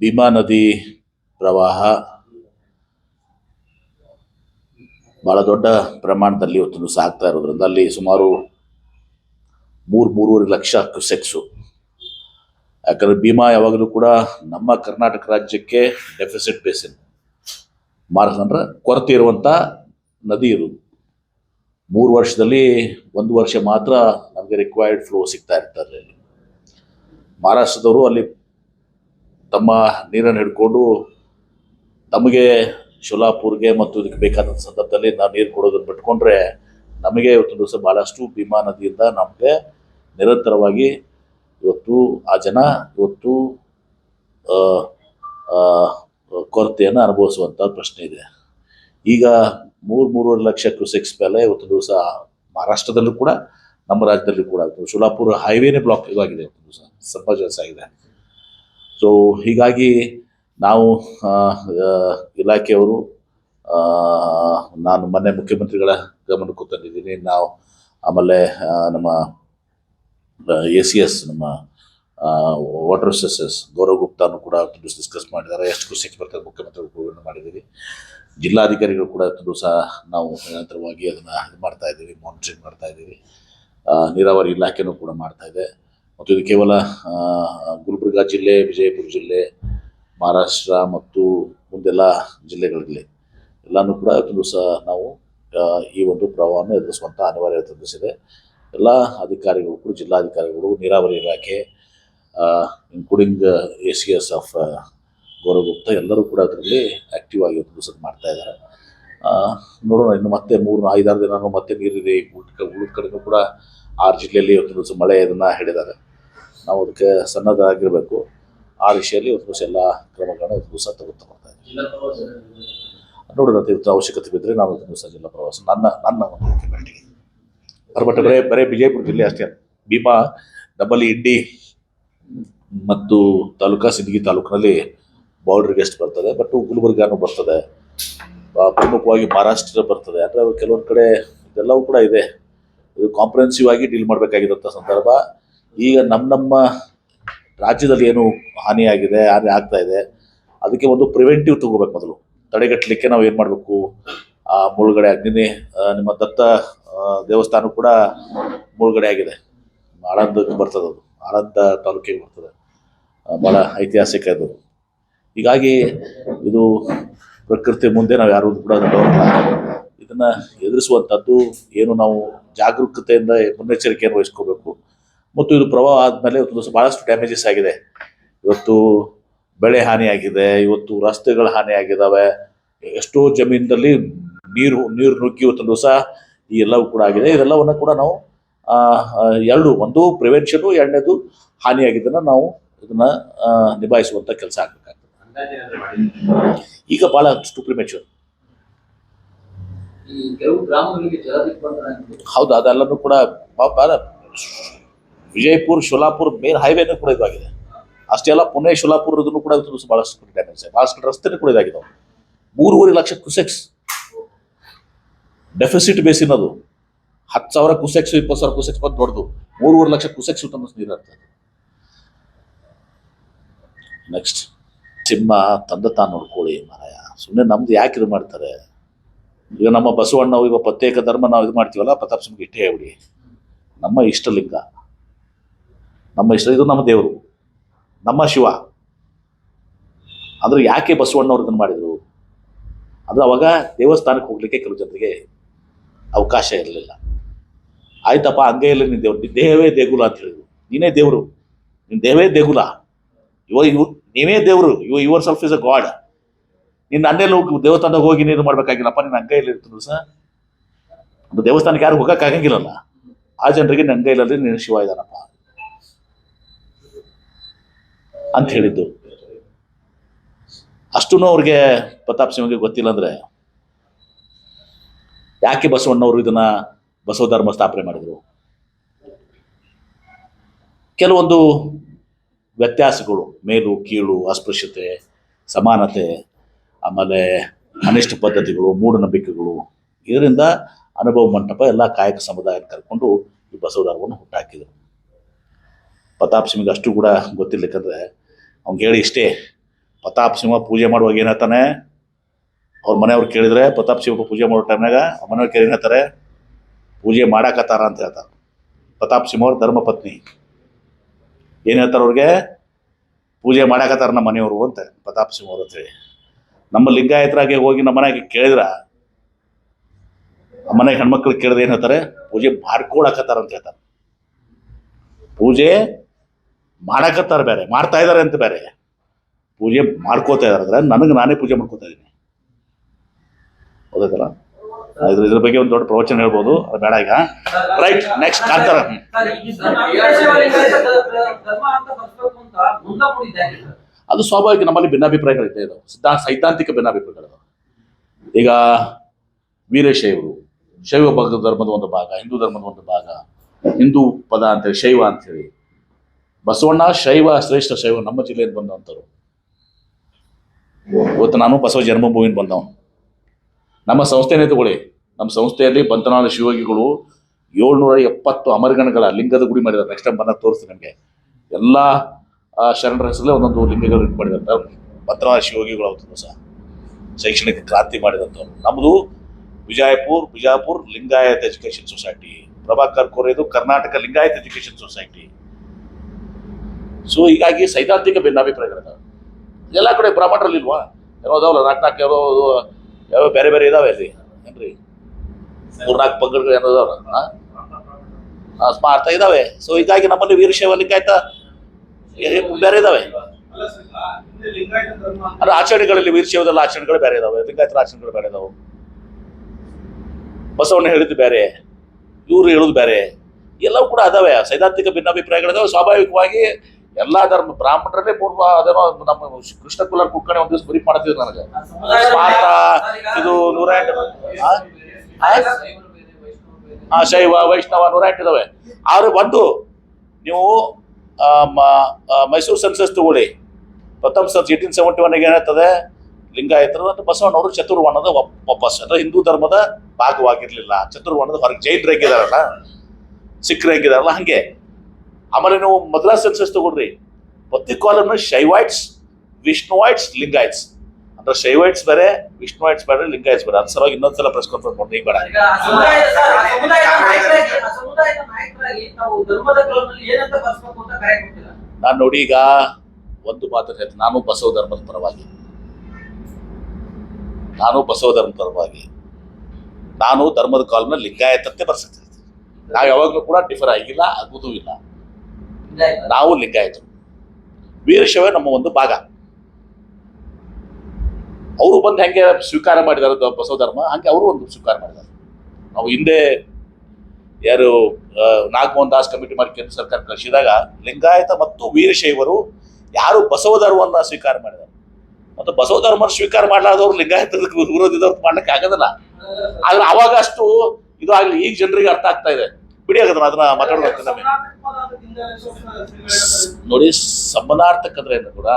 ಭೀಮಾ ನದಿ ಪ್ರವಾಹ ಬಹಳ ದೊಡ್ಡ ಪ್ರಮಾಣದಲ್ಲಿ ಇವತ್ತು ಸಾಗ್ತಾ ಇರೋದ್ರಿಂದ ಅಲ್ಲಿ ಸುಮಾರು ಮೂರು, ಮೂರುವರೆ ಲಕ್ಷ ಕ್ಯುಸೆಕ್ಸು. ಯಾಕಂದರೆ ಭೀಮಾ ಯಾವಾಗಲೂ ಕೂಡ ನಮ್ಮ ಕರ್ನಾಟಕ ರಾಜ್ಯಕ್ಕೆ ಡೆಫಿಸಿಟ್ ಬೇಸಿನ್ ಅಂದ್ರೆ ಕೊರತೆ ಇರುವಂಥ ನದಿ ಇದು. ಮೂರು ವರ್ಷದಲ್ಲಿ ಒಂದು ವರ್ಷ ಮಾತ್ರ ನಮಗೆ ರಿಕ್ವೈರ್ಡ್ ಫ್ಲೋ ಸಿಗ್ತಾ ಇರ್ತಾರೆ ಮಹಾರಾಷ್ಟ್ರದವರು ಅಲ್ಲಿ ತಮ್ಮ ನೀರನ್ನು ಹಿಡ್ಕೊಂಡು ತಮಗೆ ಶೋಲಾಪುರ್ಗೆ ಮತ್ತು ಇದಕ್ಕೆ ಬೇಕಾದಂಥ ಸಂದರ್ಭದಲ್ಲಿ ನಾವು ನೀರು ಕೊಡೋದನ್ನು ಬಿಟ್ಕೊಂಡ್ರೆ ನಮಗೆ ಇವತ್ತು ದಿವಸ ಭಾಳಷ್ಟು ಭೀಮಾ ನದಿಯಿಂದ ನಮಗೆ ನಿರಂತರವಾಗಿ ಇವತ್ತು ಆ ಜನ ಇವತ್ತು ಕೊರತೆಯನ್ನು ಅನುಭವಿಸುವಂಥ ಪ್ರಶ್ನೆ ಇದೆ. ಈಗ ಮೂರು, ಮೂರುವರೆ ಲಕ್ಷ ಕ್ಯೂಸೆಕ್ಸ್ ಮೇಲೆ ಇವತ್ತು ದಿವಸ ಮಹಾರಾಷ್ಟ್ರದಲ್ಲೂ ಕೂಡ, ನಮ್ಮ ರಾಜ್ಯದಲ್ಲೂ ಕೂಡ ಶುಲಾಪುರ ಹೈವೇನೇ ಬ್ಲಾಕ್ ಇದಾಗಿದೆ ಇವತ್ತು ದಿವಸ. ಸ್ವಲ್ಪ ಆಗಿದೆ. ಸೊ ಹೀಗಾಗಿ ನಾವು ಇಲಾಖೆಯವರು ನಾನು ಮೊನ್ನೆ ಮುಖ್ಯಮಂತ್ರಿಗಳ ಗಮನಕ್ಕೂ ತಂದಿದ್ದೀನಿ. ನಾವು ಆಮೇಲೆ ನಮ್ಮ ಎ ಸಿ ಎಸ್ ನಮ್ಮ ವಾಟರ್ ರಿಸೋರ್ಸಸ್ ಗೌರವ್ ಗುಪ್ತಾನು ಕೂಡ ಡಿಸ್ಕಸ್ ಮಾಡಿದ್ದಾರೆ. ಎಷ್ಟು ಕ್ವಶನ್ಸ್ ಬರ್ತಾರೆ ಮುಖ್ಯಮಂತ್ರಿಗಳು ಮಾಡಿದ್ದೀವಿ ಜಿಲ್ಲಾಧಿಕಾರಿಗಳು ಕೂಡ ತುಂಬ ಸಹ ನಾವು ನಿರಂತರವಾಗಿ ಅದನ್ನು ಇದು ಮಾಡ್ತಾ ಇದ್ದೀವಿ ಮಾನಿಟರಿಂಗ್ ಮಾಡ್ತಾ ಇದ್ದೀವಿ. ನೀರಾವರಿ ಇಲಾಖೆನೂ ಕೂಡ ಮಾಡ್ತಾ ಮತ್ತು ಇದು ಕೇವಲ ಗುಲ್ಬರ್ಗ ಜಿಲ್ಲೆ, ವಿಜಯಪುರ ಜಿಲ್ಲೆ, ಮಹಾರಾಷ್ಟ್ರ ಮತ್ತು ಮುಂದೆಲ್ಲ ಜಿಲ್ಲೆಗಳಲ್ಲಿ. ಎಲ್ಲನೂ ಕೂಡ ಸಹ ನಾವು ಈ ಒಂದು ಪ್ರವಾಹವನ್ನು ಎದುರಿಸುವಂಥ ಅನಿವಾರ್ಯತೆ ಎದುರಿಸಿದೆ ಎಲ್ಲ ಅಧಿಕಾರಿಗಳು ಕೂಡ, ಜಿಲ್ಲಾಧಿಕಾರಿಗಳು, ನೀರಾವರಿ ಇಲಾಖೆ including A C S of Gaurav Gupta, ಎಲ್ಲರೂ ಕೂಡ ಅದರಲ್ಲಿ ಆ್ಯಕ್ಟಿವ್ ಆಗಿ ದಿವಸ ಮಾಡ್ತಾ ಇದ್ದಾರೆ. ನೋಡೋಣ, ಇನ್ನು ಮತ್ತೆ ಮೂರು, ಐದಾರು ದಿನ ಮತ್ತೆ ನೀರಿದೆ. ಉಳಿದ ಕೂಡ ಆರು ಜಿಲ್ಲೆಯಲ್ಲಿ ಇವತ್ತು ಮಳೆ ಇದನ್ನು ಹೇಳಿದ್ದಾರೆ. ನಾವು ಅದಕ್ಕೆ ಸನ್ನದ್ಧರಾಗಿರಬೇಕು ಆ ವಿಷಯದಲ್ಲಿ ಇವತ್ತು ದಿವಸ ಎಲ್ಲ ಕ್ರಮಗಳನ್ನ ಇವತ್ತು ದಿವಸ ತಗೋತಾ ಬರ್ತಾ ಇದ್ದೀವಿ. ನೋಡೋಣ ಇವತ್ತು ಅವಶ್ಯಕತೆ ಬಿದ್ದರೆ ನಾವು ಇವತ್ತು ದಿವಸ ಜಿಲ್ಲಾ ಪ್ರವಾಸ ನನ್ನ ನನ್ನ ಒಂದು ರಿಕಮೆಂಡಿಗೆ ಬಟ್ ಬರೇ ಬರೇ ವಿಜಯಪುರ ಜಿಲ್ಲೆ ಅಷ್ಟೇ. ಭೀಮಾ ನಮ್ಮಲ್ಲಿ ಇಂಡಿ ಮತ್ತು ತಾಲೂಕಾ ಸಿಂದಗಿ ತಾಲೂಕಿನಲ್ಲಿ ಬಾರ್ಡರ್ ಗೆಸ್ಟ್ ಬರ್ತದೆ ಬಟ್ ಗುಲ್ಬರ್ಗಾನು ಬರ್ತದೆ. ಪ್ರಮುಖವಾಗಿ ಮಹಾರಾಷ್ಟ್ರ ಬರ್ತದೆ. ಅಂದರೆ ಕೆಲವೊಂದು ಕಡೆ ಇದೆಲ್ಲವೂ ಕೂಡ ಇದೆ. ಇದು ಕಾಂಪ್ರಹೆನ್ಸಿವ್ ಆಗಿ ಡೀಲ್ ಮಾಡಬೇಕಾಗಿದ್ದಂಥ ಸಂದರ್ಭ. ಈಗ ನಮ್ಮ ನಮ್ಮ ರಾಜ್ಯದಲ್ಲಿ ಏನು ಹಾನಿಯಾಗಿದೆ, ಹಾನಿ ಆಗ್ತಾ ಇದೆ, ಅದಕ್ಕೆ ಒಂದು ಪ್ರಿವೆಂಟಿವ್ ತಗೋಬೇಕು ಮೊದಲು. ತಡೆಗಟ್ಟಲಿಕ್ಕೆ ನಾವು ಏನು ಮಾಡಬೇಕು? ಆ ಮುಳುಗಡೆ ಅಗ್ನಿನಿ ನಿಮ್ಮ ದತ್ತ ದೇವಸ್ಥಾನ ಕೂಡ ಮುಳುಗಡೆ ಆಗಿದೆ. ಆಳಂದಕ್ಕೆ ಬರ್ತದೆ ಅದು. ಆಳಂದ ತಾಲೂಕಿಗೆ ಬರ್ತದೆ. ಭಾಳ ಐತಿಹಾಸಿಕ ಇದು. ಹೀಗಾಗಿ ಇದು ಪ್ರಕೃತಿ ಮುಂದೆ ನಾವು ಯಾರು ಕೂಡ ಇದನ್ನ ಎದುರಿಸುವಂಥದ್ದು ಏನು ನಾವು ಜಾಗರೂಕತೆಯಿಂದ ಮುನ್ನೆಚ್ಚರಿಕೆಯನ್ನು ವಹಿಸ್ಕೋಬೇಕು. ಮತ್ತು ಇದು ಪ್ರವಾಹ ಆದಮೇಲೆ ಇವತ್ತು ಬಹಳಷ್ಟು ಡ್ಯಾಮೇಜಸ್ ಆಗಿದೆ. ಇವತ್ತು ಬೆಳೆ ಹಾನಿಯಾಗಿದೆ ಇವತ್ತು ರಸ್ತೆಗಳು ಹಾನಿಯಾಗಿದ್ದಾವೆ ಎಷ್ಟೋ ಜಮೀನಿನಲ್ಲಿ ನೀರು ನೀರು ನುಗ್ಗಿ ಇವತ್ತು ದಿವಸ ಈ ಎಲ್ಲವೂ ಕೂಡ ಆಗಿದೆ. ಇದೆಲ್ಲವನ್ನು ಕೂಡ ನಾವು ಎರಡು ಒಂದು ಪ್ರಿವೆನ್ಷನು ಎರಡನೇದು ಹಾನಿಯಾಗಿದ್ದನ್ನು ನಾವು ಇದನ್ನ ನಿಭಾಯಿಸುವಂಥ ಕೆಲಸ ಆಗಬೇಕಾಗ್ತದೆ. ಈಗ ಭಾಳ ಪ್ರಿಮೆಚೂರ್ ಆಗಿದೆ. ಹೌದು ಅದೆಲ್ಲನೂ ಕೂಡ ಭಾಳ ವಿಜಯಪುರ, ಶೋಲಾಪುರ ಮೇನ್ ಹೈವೇನೂ ಕೂಡ ಇದಾಗಿದೆ. ಅಷ್ಟೇ ಅಲ್ಲ, ಪುಣೆ ಶೋಲಾಪುರದನ್ನು ಕೂಡ ಭಾಳಷ್ಟು ಡ್ಯಾಮೇಜ್ ಭಾಳಷ್ಟು ರಸ್ತೆನೂ ಕೂಡ ಇದಾಗಿದೆ ಮೂರುವರೆ ಲಕ್ಷ ಕುಸೆಕ್ಸ್ ಡೆಫಿಸಿಟ್ ಬೇಸಿನದು ಹತ್ತು ಸಾವಿರ ಕುಸೆಕ್ಸ್ ಇಪ್ಪತ್ತು ಸಾವಿರ ಕುಸೆಕ್ಸ್ ಬಂದು ದೊಡ್ಡದು. ಮೂರುವರೆ ಲಕ್ಷ ಕುಸೆಕ್ಸ್ ತಮ್ಮ ನೀರು ಇರ್ತದೆ ನೆಕ್ಸ್ಟ್ ಸಿಂಹ, ತಂದೆ ತಾನು ನೋಡ್ಕೊಳ್ಳಿ ಮಾರಾಯ. ಸುಮ್ಮನೆ ನಮ್ದು ಯಾಕೆ ಇದು ಮಾಡ್ತಾರೆ? ಈಗ ನಮ್ಮ ಬಸವಣ್ಣ ಈಗ ಪ್ರತ್ಯೇಕ ಧರ್ಮ ನಾವು ಇದು ಮಾಡ್ತೀವಲ್ಲ, ಪ್ರತಾಪ್ ಸಿಂಹ ಇಟ್ಟೇ ಹೇಳ್ಬಿಡಿ ನಮ್ಮ ಇಷ್ಟಲಿಂಗ ನಮ್ಮ ಇಷ್ಟ, ಇದು ನಮ್ಮ ದೇವರು. ನಮ್ಮ ಶಿವ. ಅಂದ್ರೆ ಯಾಕೆ ಬಸವಣ್ಣವ್ರು ಇದನ್ನು ಮಾಡಿದರು? ಅಂದ್ರೆ ಅವಾಗ ದೇವಸ್ಥಾನಕ್ಕೆ ಹೋಗ್ಲಿಕ್ಕೆ ಕೆಲವು ಜನರಿಗೆ ಅವಕಾಶ ಇರಲಿಲ್ಲ. ಆಯ್ತಪ್ಪ, ಹಂಗೆ ಇಲ್ಲ ನಿನ್ನ ದೇವ್ರು. ದೇಹವೇ ದೇಗುಲ ಅಂತ ಹೇಳಿದ್ರು. ನೀನೇ ದೇವರು. ನಿನ್ನ ದೇವೇ ದೇಗುಲ. ಇವ ಇವ್, ನೀವೇ ದೇವರು. ಇವ, yourself is a god ನಿನ್ನ ಅನ್ನೆಲ್ಲ ಹೋಗಿ ದೇವಸ್ಥಾನದಾಗ ಹೋಗಿ ನೀನು ಮಾಡ್ಬೇಕಾಗಿಲ್ಲಪ್ಪ ನಿನ್ನ ಅಂಗೈಯಲ್ಲಿ ಇರ್ತದೆ ಸರ್ ಒಂದು ದೇವಸ್ಥಾನಕ್ಕೆ ಯಾರು ಹೋಗಕ್ಕಾಗಂಗಿಲ್ಲಲ್ಲ. ಆ ಜನರಿಗೆ ನನ್ನ ನೀನು ಶಿವ ಇದ್ದಾನಪ್ಪ ಅಂತ ಹೇಳಿದ್ದು. ಅಷ್ಟೂ ಅವ್ರಿಗೆ ಪ್ರತಾಪ್ ಸಿಂಹಗೆ ಗೊತ್ತಿಲ್ಲ ಅಂದ್ರೆ ಯಾಕೆ ಬಸವಣ್ಣವರು ಇದನ್ನ ಬಸವ ಧರ್ಮ ಸ್ಥಾಪನೆ ಮಾಡಿದ್ರು? ಕೆಲವೊಂದು ವ್ಯತ್ಯಾಸಗಳು, ಮೇಲು, ಕೀಳು, ಅಸ್ಪೃಶ್ಯತೆ, ಸಮಾನತೆ, ಆಮೇಲೆ ಅನಿಷ್ಟ ಪದ್ಧತಿಗಳು, ಮೂಢನಂಬಿಕೆಗಳು, ಇದರಿಂದ ಅನುಭವ ಮಂಟಪ, ಎಲ್ಲ ಕಾಯಕ ಸಮುದಾಯ ಕರ್ಕೊಂಡು ಈ ಬಸವ ಧರ್ಮವನ್ನು ಹುಟ್ಟಾಕಿದರು. ಪ್ರತಾಪ್ ಸಿಂಗ್ ಅಷ್ಟು ಕೂಡ ಗೊತ್ತಿರ್ಲಿಕ್ಕಂದ್ರೆ ಅವ್ನಿಗೆ ಕೇಳಿ ಇಷ್ಟೇ, ಪ್ರತಾಪ್ ಸಿಂಹ ಪೂಜೆ ಮಾಡುವಾಗ ಏನ್ ಹೇಳ್ತಾನೆ ಅವ್ರ ಮನೆಯವ್ರು ಕೇಳಿದ್ರೆ, ಪ್ರತಾಪ್ ಸಿಂಹ ಪೂಜೆ ಮಾಡೋ ಟೈಮ್ನಾಗ ಮನೆಯವ್ರು ಕೇಳಿ ಏನತ್ತಾರೆ ಪೂಜೆ ಮಾಡಾಕತ್ತಾರ ಅಂತ ಹೇಳ್ತಾರೆ. ಪ್ರತಾಪ್ ಸಿಂಹ ಅವ್ರ ಧರ್ಮ ಪತ್ನಿ. ಏನ್ ಹೇಳ್ತಾರೆ ಅವ್ರಿಗೆ? ಪೂಜೆ ಮಾಡಾಕತ್ತಾರ ನಮ್ಮ ಮನೆಯವರು ಅಂತ ಪ್ರತಾಪ್ ಸಿಂಹ ಅವ್ರು ಅಂತೇಳಿ ನಮ್ಮ ಲಿಂಗಾಯತರಾಗೆ ಹೋಗಿ ನಮ್ಮ ಮನೆಗೆ ಕೇಳಿದ್ರ, ನಮ್ಮ ಮನೆಗೆ ಹೆಣ್ಮಕ್ಳು ಕೇಳಿದ್ರೆ ಏನು ಹೇಳ್ತಾರೆ? ಪೂಜೆ ಮಾಡ್ಕೊಳಕತ್ತಾರ ಅಂತ ಹೇಳ್ತಾರೆ. ಪೂಜೆ ಮಾಡಕತ್ತಾರ ಬೇರೆ, ಮಾಡ್ತಾ ಇದ್ದಾರೆ ಅಂತ ಬೇರೆ. ಪೂಜೆ ಮಾಡ್ಕೋತಾ ಇದಾರೆ, ಅಂದ್ರೆ ನನಗೆ ನಾನೇ ಪೂಜೆ ಮಾಡ್ಕೋತಾ ಇದ್ದೀನಿ ಹೌದಲ್ಲ ಇದ್ರ ಇದ್ರ ಬಗ್ಗೆ ಒಂದು ದೊಡ್ಡ ಪ್ರವಚನ ಹೇಳ್ಬೋದು, ಅದು ಬೇಡ ಈಗ. Right next sir? ಅದು ಸ್ವಾಭಾವಿಕ, ನಮ್ಮಲ್ಲಿ ಭಿನ್ನಾಭಿಪ್ರಾಯಗಳಿದೆ ಇದು. ಸಿದ್ಧಾಂತ ಸೈದ್ಧಾಂತಿಕ ಭಿನ್ನಾಭಿಪ್ರಾಯಗಳು ಈಗ ವೀರಶೈವರು ಶೈವ ಭಕ್ತ ಧರ್ಮದ ಒಂದು ಭಾಗ, ಹಿಂದೂ ಧರ್ಮದ ಒಂದು ಭಾಗ, ಹಿಂದೂ ಪದ ಅಂತೇಳಿ, ಶೈವ ಅಂತೇಳಿ. ಬಸವಣ್ಣ ಶೈವ ಶ್ರೇಷ್ಠ ಶೈವ ನಮ್ಮ ಜಿಲ್ಲೆಯಿಂದ ಬಂದಂಥವ್ರು ಇವತ್ತು ನಾನು ಬಸವ ಜನ್ಮಭೂಮಿಯಿಂದ ಬಂದವನು. ನಮ್ಮ ಸಂಸ್ಥೆನೇ ತಗೊಳ್ಳಿ. ನಮ್ಮ ಸಂಸ್ಥೆಯಲ್ಲಿ ಬಂತನಾಳ ಶಿವಯೋಗಿಗಳು ಏಳ್ನೂರ ಎಪ್ಪತ್ತು ಅಮರಗಣಗಳ ಲಿಂಗದ ಗುಡಿ ಮಾಡಿದ್ದಾರೆ. ನೆಕ್ಸ್ಟ್ ಟೈಮ್ ಬಂದಾಗ ತೋರಿಸ್ತೀನಿ ನಮಗೆ. ಎಲ್ಲ ಶರಣರ ಹೆಸರಲ್ಲೇ ಒಂದೊಂದು ಲಿಂಗಗಳು ಇದು ಮಾಡಿದಂಥ ಬಂತನಾಳ ಶಿವಯೋಗಿಗಳು ಅವತ್ತು ಸಹ ಶೈಕ್ಷಣಿಕ ಕ್ರಾಂತಿ ಮಾಡಿದಂಥವ್ರು. ನಮ್ಮದು Vijayapur, Bijapur Lingayat education society, Prabhakar ಕೋರೆದು Karnataka Lingayat education society. So ಹೀಗಾಗಿ ಸೈದ್ಧಾಂತಿಕ ಭಿನ್ನಾಭಿಪ್ರಾಯಗಳಿದಾವೆ ಎಲ್ಲ ಕಡೆ ಬ್ರಹ್ಮಾಂಡ್ರಲ್ಲಿ ಇಲ್ವಾ? ಅದಾವಲ್ಲ ನಾಲ್ಕು ನಾಲ್ಕು ಯಾವ ಯಾವ್ಯಾವ ಬೇರೆ ಬೇರೆ ಇದಾವೆ ಅಲ್ಲಿ. ಏನ್ರಿ? ಮೂರ್ನಾಲ್ಕು ಪಂಗಡಗಳು ಏನೋ ಅದಾವಲ್ಲ? ಸ್ಮಾರ್ಥ ಇದಾವೆ. ಸೊ ಹೀಗಾಗಿ ನಮ್ಮಲ್ಲಿ ವೀರಶೈವ ಲಿಂಗಾಯತ ಬೇರೆ ಇದಾವೆ. ಅಂದ್ರೆ ಆಚರಣೆಗಳಲ್ಲಿ ವೀರಶೈವದಲ್ಲಿ ಆಚರಣೆಗಳು ಬೇರೆ ಇದಾವೆ. ಲಿಂಗಾಯತರ ಆಚರಣೆಗಳು ಬೇರೆ ಇದಾವೆ. ಬಸವಣ್ಣ ಹೇಳಿದ್ದು ಬೇರೆ. ಇವರು ಹೇಳೋದು ಬೇರೆ. ಎಲ್ಲವೂ ಕೂಡ ಅದಾವೆ. ಸೈದ್ಧಾಂತಿಕ ಭಿನ್ನಾಭಿಪ್ರಾಯಗಳಿದಾವೆ ಸ್ವಾಭಾವಿಕವಾಗಿ ಎಲ್ಲಾ ಧರ್ಮ ಬ್ರಾಹ್ಮಣರಲ್ಲೇ ಪೂರ್ವ ಅದೇನೋ ನಮ್ಮ ಕೃಷ್ಣ ಕುಲ ಕುಕ್ಕಣೆ ಒಂದ್ ದಿವಸ ಬರೀ ಮಾಡ್ತಿದ್ರು ನನಗೆ. ಇದು ನೂರ ಆ? ಶೈವ, ವೈಷ್ಣವ ನೂರ ಎಂಟಿದಾವೆ ಆದ್ರೆ ಒಂದು, ನೀವು ಮೈಸೂರು ಸೆನ್ಸಸ್ ತಗೊಳ್ಳಿ. ಪ್ರಥಮ ಸರ್ ಏಟೀನ್ ಸೆವೆಂಟಿ ಒನ್ ಏನಾಗ್ತದೆ? ಲಿಂಗಾಯತರು ಅಂತ ಬಸವಣ್ಣವರು ಚತುರ್ವರ್ಣದ ವಾಪ್- ವಾಪಸ್ ಅಂದ್ರೆ ಹಿಂದೂ ಧರ್ಮದ ಭಾಗವಾಗಿರ್ಲಿಲ್ಲ. ಚತುರ್ವರ್ಣದ ಹೊರಗೆ ಜೈನರು ಹೆಂಗಿದಾರಲ್ಲ ಸಿಖ್ರು ಹೆಂಗಿದಾರಲ್ಲ ಹಂಗೆ. ಆಮೇಲೆ ನೀವು ಮೊದಲ ಸೆನ್ಸಸ್ ತಗೊಳ್ರಿ. ಪ್ರತಿ ಕಾಲಮ್ನ ಶೈವಾಯ್ಟ್ಸ್ ವಿಷ್ಣುವಾಯ್ಟ್ಸ್ ಲಿಂಗಾಯ್ಟ್ಸ್. ಅಂದ್ರೆ ಶೈವಾಯ್ಟ್ಸ್ ಬೇರೆ ವಿಷ್ಣುವಾಯ್ಟ್ಸ್ ಬೇರೆ ಲಿಂಗಾಯ್ಟ್ಸ್ ಬೇರೆ. ಅದ್ ಸಲುವಾಗಿ ಇನ್ನೊಂದ್ಸಲ ಪ್ರೆಸ್ ಕಾನ್ಫರೆನ್ಸ್ ಮಾಡಿ ಬೇಡ. ಈಗ ನಾನು ನೋಡಿ ಈಗ ಒಂದು ಮಾತು ಹೇಳ್ತೀನಿ. ನಾನು ಬಸವ ಧರ್ಮದ ಪರವಾಗಿ. ನಾನು ಬಸವ ಧರ್ಮದ ಪರವಾಗಿ. ನಾನು ಧರ್ಮದ ಕಾಲಮ್ನ ಲಿಂಗಾಯತಂತೆ ಬರ್ಸುತ್ತೆ ನಾವು ಯಾವಾಗಲೂ ಕೂಡ ಡಿಫರ್ ಆಗಿಲ್ಲ ಆಗುವುದೂ ಇಲ್ಲ. ನಾವು ಲಿಂಗಾಯತರು. ವೀರಶೈವ ನಮ್ಮ ಒಂದು ಭಾಗ. ಅವರು ಬಂದು ಹೆಂಗೆ ಸ್ವೀಕಾರ ಮಾಡಿದಾರೆ ಬಸವ ಧರ್ಮ ಹಂಗೆ ಅವರು ಒಂದು ಸ್ವೀಕಾರ ಮಾಡಿದ್ದಾರೆ ನಾವು ಹಿಂದೆ ಯಾರು ನಾಗಮೋಹನ್ ದಾಸ್ ಕಮಿಟಿ ಮಾಡಿ ಕೇಂದ್ರ ಸರ್ಕಾರ ಕಳಿಸಿದಾಗ ಲಿಂಗಾಯತ ಮತ್ತು ವೀರಶೈವರು ಯಾರು ಬಸವ ಧರ್ಮವನ್ನ ಸ್ವೀಕಾರ ಮಾಡಿದ್ದಾರೆ ಮತ್ತು ಬಸವ ಧರ್ಮ ಸ್ವೀಕಾರ ಮಾಡಲಾದವ್ರು ಲಿಂಗಾಯತದ ವಿರೋಧಿದವ್ರು ಮಾಡ್ಲಿಕ್ಕೆ ಆಗೋದಿಲ್ಲ. ಆದ್ರೆ ಅವಾಗ ಅಷ್ಟು ಇದು ಆಗಲಿ ಈಗ ಜನರಿಗೆ ಅರ್ಥ ಆಗ್ತಾ ಇದೆ. ಬಿಡಿ ಅದನ್ನ ಅದನ್ನ ಮಾತಾಡೋದು ನಮಗೆ. ನೋಡಿ ಸಮನಾರ್ಥಕ ಅಂದ್ರೆ ಏನು ಕೂಡ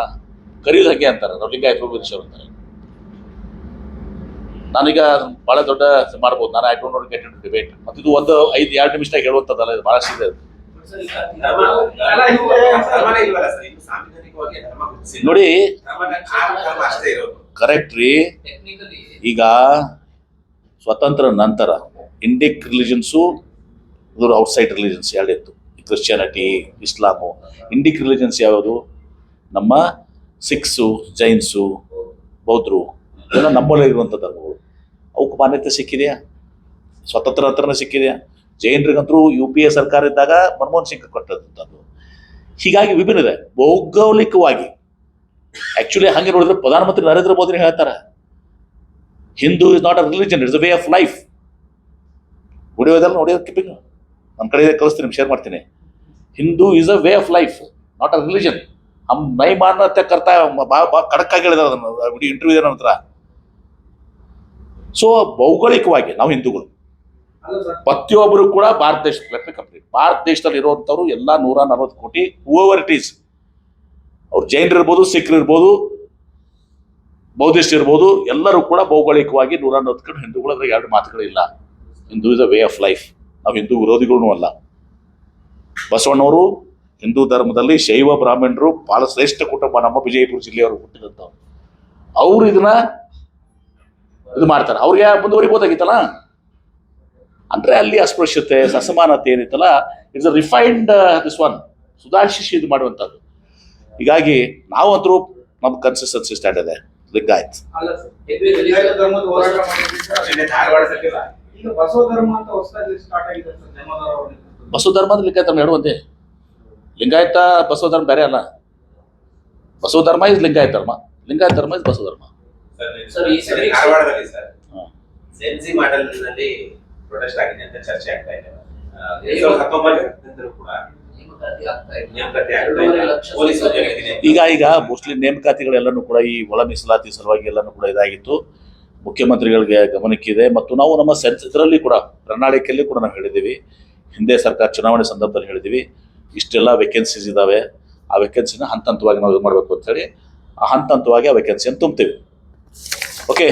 ಕರೀದು ಹಾಗೆ ಅಂತಾರೆ ನಾವು ವೀರಶೈವರು ಅಂತಾರೆ. ನಾನೀಗ ಬಹಳ ದೊಡ್ಡ ಮಾಡ್ಬೋದು. ನಾನು I don't not get in debate ಮತ್ತು ಇದು ಒಂದು ಐದು, ಎರಡು ನಿಮಿಷದಾಗ ಹೇಳುವಂಥದ್ದಲ್ಲ, ಇದು ಬಹಳಷ್ಟು ಇದೆ. ನೋಡಿ ಕರೆಕ್ಟ್ ರೀ. ಈಗ ಸ್ವತಂತ್ರ ನಂತರ ಇಂಡಿಕ್ ರಿಲಿಜನ್ಸು ಇದ್ರ ಔಟ್ಸೈಡ್ ರಿಲಿಜನ್ಸ್ ಎರಡಿತ್ತು ಕ್ರಿಶ್ಚಿಯಾನಿಟಿ, ಇಸ್ಲಾಮು ಇಂಡಿಕ್ ರಿಲಿಜನ್ಸ್ ಯಾವುದು? ನಮ್ಮ ಸಿಖ್ಸು ಜೈನ್ಸು, ಬೌದ್ಧರು ನಮ್ಮಲ್ಲಿ ಇರುವಂಥ ಧರ್ಮಗಳು. ಅವಕ್ಕೆ ಮಾನ್ಯತೆ ಸಿಕ್ಕಿದೆಯಾ? ಸ್ವತಂತ್ರ ನಂತರನೇ ಸಿಕ್ಕಿದೆಯಾ? ಜೈನರಿಗಂತರೂ ಯು ಪಿ ಎ ಸರ್ಕಾರ ಇದ್ದಾಗ ಮನಮೋಹನ್ ಸಿಂಗ್ ಕೊಟ್ಟಂಥದ್ದು. ಹೀಗಾಗಿ ವಿಭಿನ್ನ ಇದೆ ಭೌಗೋಳಿಕವಾಗಿ. ಆ್ಯಕ್ಚುಲಿ ಹಂಗೆ ನೋಡಿದ್ರೆ ಪ್ರಧಾನಮಂತ್ರಿ ನರೇಂದ್ರ ಮೋದಿ ಹೇಳ್ತಾರೆ. Hindu is not a religion it's a way of life ಹೊಡಿಯೋದಲ್ಲ ನೋಡಿಯೋದು ಕಿಪ್ಪಿಂಗ್ ನಮ್ಮ ಕಡೆ ಕಲಿಸ್ತೀನಿ ನಿಮ್ಗೆ ಶೇರ್ ಮಾಡ್ತೀನಿ. Hindu is a way of life not a religion ಹಮ್ ನೈ ಮಾನತೆ ಕರ್ತಾ, ಬಾ ಬಾ ಕಡಕ್ಕಾಗಿ ಹೇಳಿದಾರೆ ಅದನ್ನು ಇಡೀ ಇಂಟರ್ವ್ಯೂ ನಂತರ ಸೊ ಭೌಗೋಳಿಕವಾಗಿ, ನಾವು ಹಿಂದೂಗಳು. ಪ್ರತಿಯೊಬ್ಬರು ಕೂಡ ಭಾರತ ದೇಶ ಕಂಪ್ಲೀಟ್ ಭಾರತ ದೇಶದಲ್ಲಿ ಇರುವಂಥವ್ರು ಎಲ್ಲ ನೂರ ನಲವತ್ತು ಕೋಟಿ ಓವರ್ ಇಟ್ ಈಸ್ ಅವ್ರು ಜೈನರಿರ್ಬೋದು ಸಿಖ್ರು ಇರ್ಬೋದು, ಬೌದ್ಧಿಸ್ಟ್ ಇರ್ಬೋದು, ಎಲ್ಲರೂ ಕೂಡ ಭೌಗೋಳಿಕವಾಗಿ ನೂರ ನಲವತ್ತು ಕೋಟಿ ಹಿಂದೂಗಳು ಎರಡು ಮಾತುಗಳಿಲ್ಲ. Hindu is a way of life ನಾವು ಹಿಂದೂ ವಿರೋಧಿಗಳೂ ಅಲ್ಲ. ಬಸವಣ್ಣವರು ಹಿಂದೂ ಧರ್ಮದಲ್ಲಿ ಶೈವ ಬ್ರಾಹ್ಮಣರು ಬಹಳ ಶ್ರೇಷ್ಠ ಕುಟುಂಬ ನಮ್ಮ ವಿಜಯಪುರ ಜಿಲ್ಲೆಯವರು ಹುಟ್ಟಿದಂಥವ್ರು. ಅವ್ರು ಇದನ್ನ ಇದು ಮಾಡ್ತಾರೆ. ಅವ್ರಿಗೆ ಮುಂದುವರಿಬೋದಾಗಿತ್ತಲ್ಲ ಅಂದ್ರೆ ಅಲ್ಲಿ ಅಸ್ಪೃಶ್ಯತೆ, ಅಸಮಾನತೆ ಏನಿತ್ತಲ್ಲ it's a refined this one ಸುಧಾರಿಸಿ ಇದು ಮಾಡುವಂಥದ್ದು. ಹೀಗಾಗಿ ನಾವಂತರೂ ನಮ್ಮ ಕನ್ಸಿಸ್ಟೆನ್ಸಿ ಸ್ಟ್ಯಾಂಡ್ ಇದೆ. ಲಿಂಗಾಯತ್ ಬಸವ ಧರ್ಮ ಅಂತ ಹೊಸದಾಗಿ ಸ್ಟಾರ್ಟ್ ಆಗಿದೆ ಬಸವ ಧರ್ಮ ಅಂದ್ರೆ ಲಿಂಗಾಯತ ಧರ್ಮ ಎರಡು ಒಂದೇ ಲಿಂಗಾಯತ ಬಸವ ಧರ್ಮ ಬೇರೆ ಅಲ್ಲ ಬಸವ ಧರ್ಮ ಇಸ್ ಲಿಂಗಾಯತ ಧರ್ಮ ಲಿಂಗಾಯತ ಧರ್ಮ ಇಸ್ ಬಸವ ಧರ್ಮ ಈಗ ಈಗ ಮೋಸ್ಟ್ಲಿ ನೇಮಕಾತಿಗಳೆಲ್ಲನೂ ಕೂಡ ಈ ಒಳ ಮೀಸಲಾತಿ ಸಲುವಾಗಿ ಎಲ್ಲನೂ ಕೂಡ ಇದಾಗಿತ್ತು. ಮುಖ್ಯಮಂತ್ರಿಗಳಿಗೆ ಗಮನಕ್ಕಿದೆ. ಮತ್ತು ನಾವು ನಮ್ಮ ಸೆನ್ಸ್ ಇದರಲ್ಲಿ ಕೂಡ ಪ್ರಣಾಳಿಕೆಯಲ್ಲಿ ಕೂಡ ನಾವು ಹೇಳಿದ್ದೀವಿ. ಹಿಂದೆ ಸರ್ಕಾರ ಚುನಾವಣೆ ಸಂದರ್ಭದಲ್ಲಿ ಹೇಳಿದ್ದೀವಿ ಇಷ್ಟೆಲ್ಲ ವೇಕೆನ್ಸೀಸ್ ಇದ್ದಾವೆ ಆ ವೇಕೆನ್ಸಿನ ಹಂತ ಹಂತವಾಗಿ ನಾವು ಇದು ಮಾಡಬೇಕು ಅಂತ ಹೇಳಿ ಆ ಹಂತ ಹಂತವಾಗಿ ಆ ವೇಕೆನ್ಸಿಯನ್ನು ತುಂಬ್ತೀವಿ. ಓಕೆ